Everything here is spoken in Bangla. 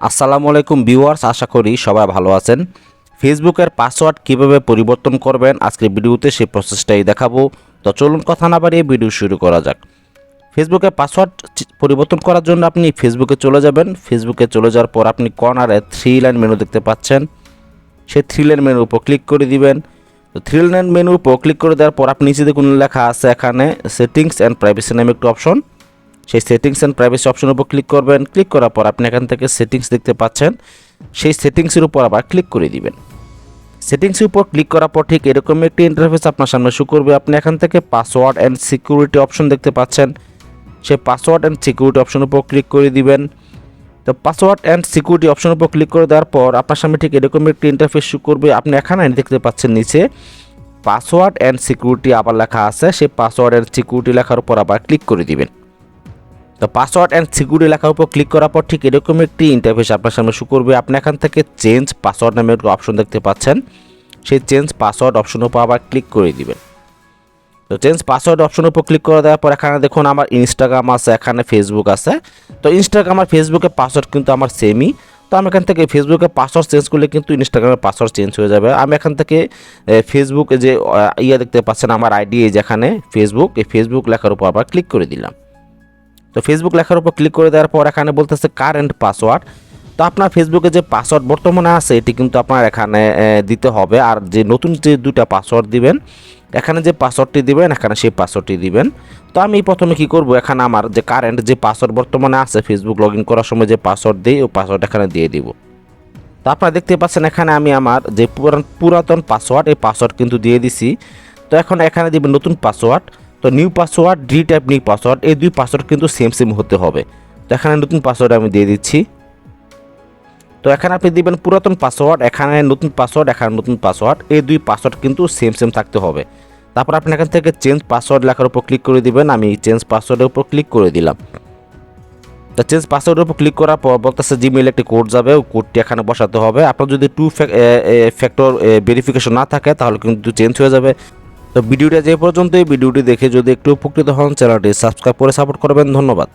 আসসালামু আলাইকুম ভিউয়ার্স, আশা করি সবাই ভালো আছেন। ফেসবুকের পাসওয়ার্ড কীভাবে পরিবর্তন করবেন আজকের ভিডিওতে সেই প্রসেসটাই দেখাবো। তো চলুন কথা না বাড়িয়ে ভিডিও শুরু করা যাক। ফেসবুকের পাসওয়ার্ড পরিবর্তন করার জন্য আপনি ফেসবুকে চলে যাবেন। ফেসবুকে চলে যাওয়ার পর আপনি কর্নারে থ্রি লাইন মেনু দেখতে পাচ্ছেন। সেই থ্রি লাইন মেনুর উপর ক্লিক করে দিবেন। তো থ্রি লাইন মেনুর উপর ক্লিক করে দেওয়ার পর আপনি নিচে দেখুন লেখা আছে এখানে সেটিংস অ্যান্ড প্রাইভেসি নামে একটু অপশন। সেই সেটিংস অ্যান্ড প্রাইভেসি অপশনের উপর ক্লিক করবেন। ক্লিক করার পর আপনি এখান থেকে সেটিংস দেখতে পাচ্ছেন। সেই সেটিংসের উপর আবার ক্লিক করে দিবেন। সেটিংসের উপর ক্লিক করার পর ঠিক এরকম একটি ইন্টারফেস আপনার সামনে শো করবে। আপনি এখান থেকে পাসওয়ার্ড অ্যান্ড সিকিউরিটি অপশন দেখতে পাচ্ছেন। সেই পাসওয়ার্ড অ্যান্ড সিকিউরিটি অপশনের উপর ক্লিক করে দিবেন। তো পাসওয়ার্ড অ্যান্ড সিকিউরিটি অপশনের উপর ক্লিক করে দেওয়ার পর আপনার সামনে ঠিক এরকম একটি ইন্টারফেস শো করবে। আপনি এখানে দেখতে পাচ্ছেন নিচে পাসওয়ার্ড অ্যান্ড সিকিউরিটি আবার লেখা আছে। সেই পাসওয়ার্ড অ্যান্ড সিকিউরিটি লেখার উপর আবার ক্লিক করে দিবেন। তো পাসওয়ার্ড অ্যান্ড সিকিউরিটি লেখার উপর ক্লিক করার পর ঠিক এরকম একটি ইন্টারফেস আপনার সামনে শো করবে। আপনি এখান থেকে চেঞ্জ পাসওয়ার্ড নামে একটা অপশন দেখতে পাচ্ছেন। সেই চেঞ্জ পাসওয়ার্ড অপশনের উপর আবার ক্লিক করে দিবেন। তো চেঞ্জ পাসওয়ার্ড অপশনের উপর ক্লিক করে দেওয়ার পর এখানে দেখুন আমার ইনস্টাগ্রাম আছে, এখানে ফেসবুক আছে। তো ইনস্টাগ্রাম আর ফেসবুকের পাসওয়ার্ড কিন্তু আমার সেমই তো আমি এখান থেকে ফেসবুকে পাসওয়ার্ড চেঞ্জ করলে কিন্তু ইনস্টাগ্রামের পাসওয়ার্ড চেঞ্জ হয়ে যাবে। আমি এখান থেকে ফেসবুক যে ইয়ে দেখতে পাচ্ছেন আমার আইডি এই যেখানে ফেসবুক এই ফেসবুক লেখার উপর আবার ক্লিক করে দিলাম। তো ফেসবুক লেখার উপর ক্লিক করে দেওয়ার পর এখানে বলতেছে কারেন্ট পাসওয়ার্ড তো আপনার ফেসবুকে যে পাসওয়ার্ড বর্তমানে আছে, এটি কিন্তু আপনার এখানে দিতে হবে। আর যে নতুন যে দুটা পাসওয়ার্ড দিবেন, এখানে যে পাসওয়ার্ডটি দিবেন, এখানে সেই পাসওয়ার্ডটি দিবেন। তো আমি প্রথমে কি করব? এখানে আমার যে কারেন্ট যে পাসওয়ার্ড বর্তমানে আছে ফেসবুক লগ করার সময় যে পাসওয়ার্ড দিই, ওই পাসওয়ার্ড এখানে দিয়ে দিব। তো আপনারা দেখতে পাচ্ছেন এখানে আমি আমার যে পুরাতন পাসওয়ার্ড এই পাসওয়ার্ড কিন্তু দিয়ে দিছি। তো এখন এখানে দিবেন নতুন পাসওয়ার্ড তো নিউ পাসওয়ার্ড ডি টাইপ নিউ পাসওয়ার্ড এই দুই পাসওয়ার্ড কিন্তু সেম সেম হতে হবে। তো এখানে নতুন পাসওয়ার্ড আমি দিয়ে দিচ্ছি। তো এখানে আপনি দিবেন পুরাতন পাসওয়ার্ড এখানে নতুন পাসওয়ার্ড এখানে নতুন পাসওয়ার্ড এই দুই পাসওয়ার্ড কিন্তু সেম সেম থাকতে হবে। তারপর আপনি এখান থেকে চেঞ্জ পাসওয়ার্ড লেখার উপর ক্লিক করে দিবেন, আমি চেঞ্জ পাসওয়ার্ডের উপর ক্লিক করে দিলাম। তো চেঞ্জ পাসওয়ার্ডের উপর ক্লিক করার পর বলতেছে জিমেল একটি কোড যাবে, ওই কোডটি এখানে বসাতে হবে। আপনার যদি টু ফ্যাক্টর ভেরিফিকেশন না থাকে, তাহলে কিন্তু চেঞ্জ হয়ে যাবে। তো ভিডিওটা যে পর্যন্ত এই ভিডিওটি দেখে যদি একটু উপকৃত হন, চ্যানেলটি সাবস্ক্রাইব করে সাপোর্ট করবেন। ধন্যবাদ।